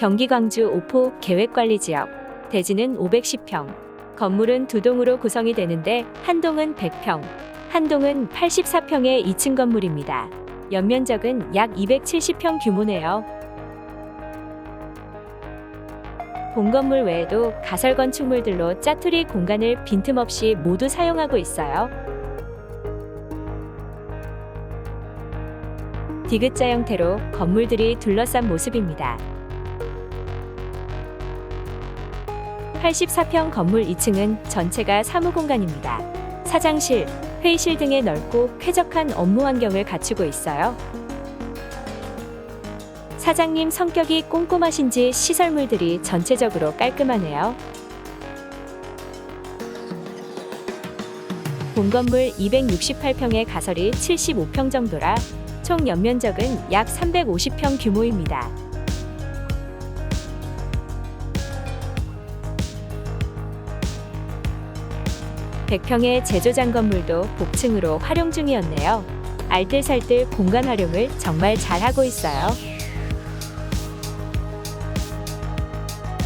경기 광주 오포 계획관리지역. 대지는 510평. 건물은 두 동으로 구성이 되는데 한 동은 100평, 한 동은 84평의 2층 건물입니다. 연면적은 약 270평 규모네요. 본 건물 외에도 가설 건축물들로 짜투리 공간을 빈틈없이 모두 사용하고 있어요. 디귿자 형태로 건물들이 둘러싼 모습입니다. 84평 건물 2층은 전체가 사무 공간입니다. 사장실, 회의실 등의 넓고 쾌적한 업무 환경을 갖추고 있어요. 사장님 성격이 꼼꼼하신지 시설물들이 전체적으로 깔끔하네요. 본건물 268평의 가설이 75평 정도라 총 연면적은 약 350평 규모입니다. 백평의 제조장 건물도 복층으로 활용 중이었네요. 알뜰살뜰 공간 활용을 정말 잘하고 있어요.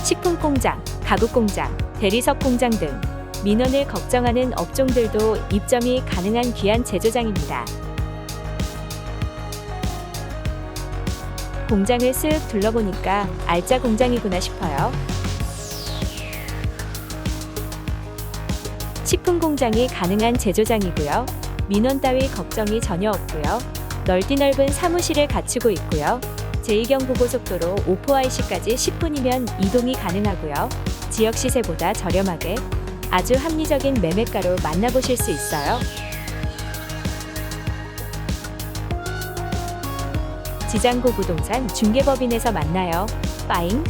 식품 공장, 가구 공장, 대리석 공장 등 민원을 걱정하는 업종들도 입점이 가능한 귀한 제조장입니다. 공장을 쓱 둘러보니까 알짜 공장이구나 싶어요. 식품 공장이 가능한 제조장이고요. 민원 따위 걱정이 전혀 없고요. 넓디 넓은 사무실을 갖추고 있고요. 제2경부 고속도로 오포 IC까지 10분이면 이동이 가능하고요. 지역 시세보다 저렴하게 아주 합리적인 매매가로 만나보실 수 있어요. 지장고 부동산 중개법인에서 만나요. 빠잉!